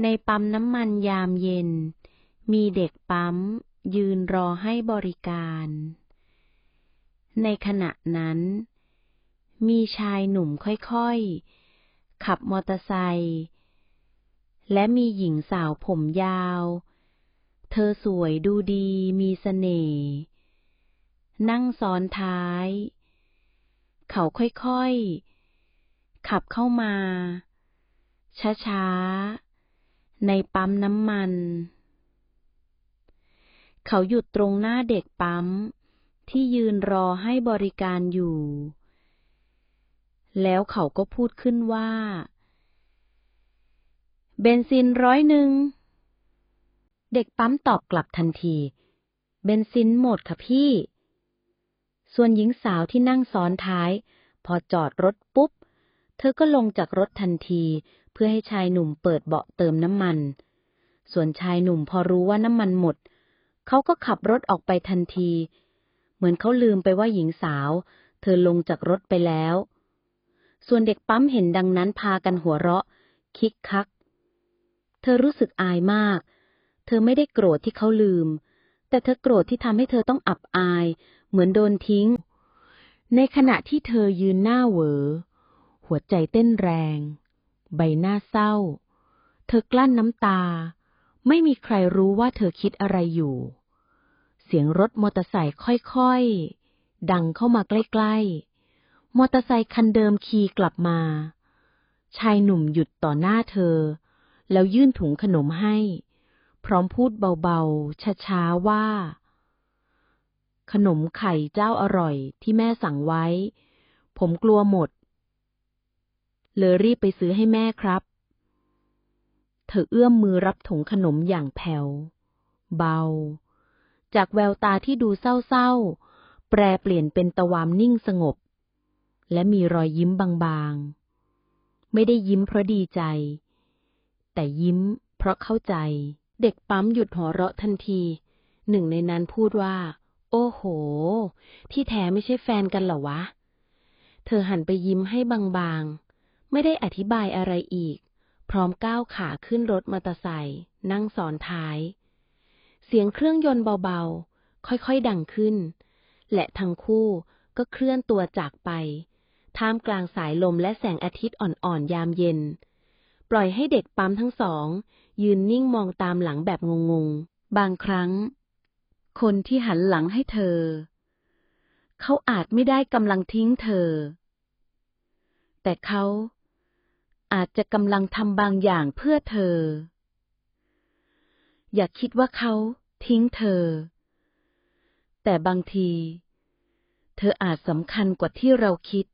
ในปั๊มน้ำมันยามเย็น มีเด็กปั๊ม ยืนรอให้บริการ ในขณะนั้น มีชายหนุ่มค่อยๆ ขับมอเตอร์ไซค์และมีหญิงสาวผมยาว เธอสวยดูดีมีเสน่ห์ นั่งซ้อนท้าย เขาค่อยๆ ขับเข้ามา ช้าๆ ในปั๊มน้ำมัน เขาหยุดตรงหน้าเด็กปั๊ม ที่ยืนรอให้บริการอยู่ แล้วเขาก็พูดขึ้นว่า เบนซินร้อยหนึ่ง เด็กปั๊มตอบกลับทันที เบนซินหมดค่ะพี่ ส่วนหญิงสาวที่นั่งซ้อนท้าย พอจอดรถปุ๊บ เธอก็ลงจากรถทันที เพื่อให้ชายหนุ่มเปิดเบาะเติมน้ำมัน ส่วนชายหนุ่มพอรู้ว่าน้ำมันหมด เขาก็ขับรถออกไปทันที เหมือนเขาลืมไปว่าหญิงสาว เธอลงจากรถไปแล้ว ส่วนเด็กปั๊มเห็นดังนั้นพากันหัวเราะ คิกคัก เธอรู้สึกอายมาก เธอไม่ได้โกรธที่เขาลืม แต่เธอโกรธที่ทำให้เธอต้องอับอาย เหมือนโดนทิ้ง ในขณะที่เธอยืนหน้าเหวอหัวใจเต้นแรง ใบหน้าเศร้า เธอกลั้นน้ำตา ไม่มีใครรู้ว่าเธอคิดอะไรอยู่ เสียงรถมอเตอร์ไซค์ค่อยๆ ดังเข้ามาใกล้ๆ มอเตอร์ไซค์คันเดิมขี่กลับมา ชายหนุ่มหยุดต่อหน้าเธอ แล้วยื่นถุงขนมให้ พร้อมพูดเบาๆ ช้าๆ ว่า ขนมไข่เจ้าอร่อยที่แม่สั่งไว้ ผมกลัวหมด เลยรีบไปซื้อให้แม่ครับ เธอเอื้อมมือรับถุงขนมอย่างแผ่ว เบา จากแววตาที่ดูเศร้าๆ แปรเปลี่ยนเป็นตะวามนิ่งสงบ และมีรอยยิ้มบางๆ ไม่ได้ยิ้มเพราะดีใจ แต่ยิ้มเพราะเข้าใจ เด็กปั๊มหยุดหัวเราะทันที หนึ่งในนั้นพูดว่า โอ้โห ที่แท้ไม่ใช่แฟนกันเหรอวะเธอหันไปยิ้มให้บางๆ ไม่ได้อธิบายอะไรอีก พร้อมก้าวขาขึ้นรถมอเตอร์ไซค์นั่งซ้อนท้าย เสียงเครื่องยนต์เบาๆ ค่อยๆดังขึ้น และทั้งคู่ก็เคลื่อนตัวจากไป ท่ามกลางสายลมและแสงอาทิตย์อ่อนๆ ยามเย็น ปล่อยให้เด็กปั๊มทั้งสอง ยืนนิ่งมองตามหลังแบบงงๆ บางครั้ง คนที่หันหลังให้เธอ เขาอาจไม่ได้กำลังทิ้งเธอ แต่เขา อาจจะกำลังทำบางอย่างเพื่อเธอ อย่าคิดว่าเขาทิ้งเธอ แต่บางที เธออาจสำคัญกว่าที่เราคิด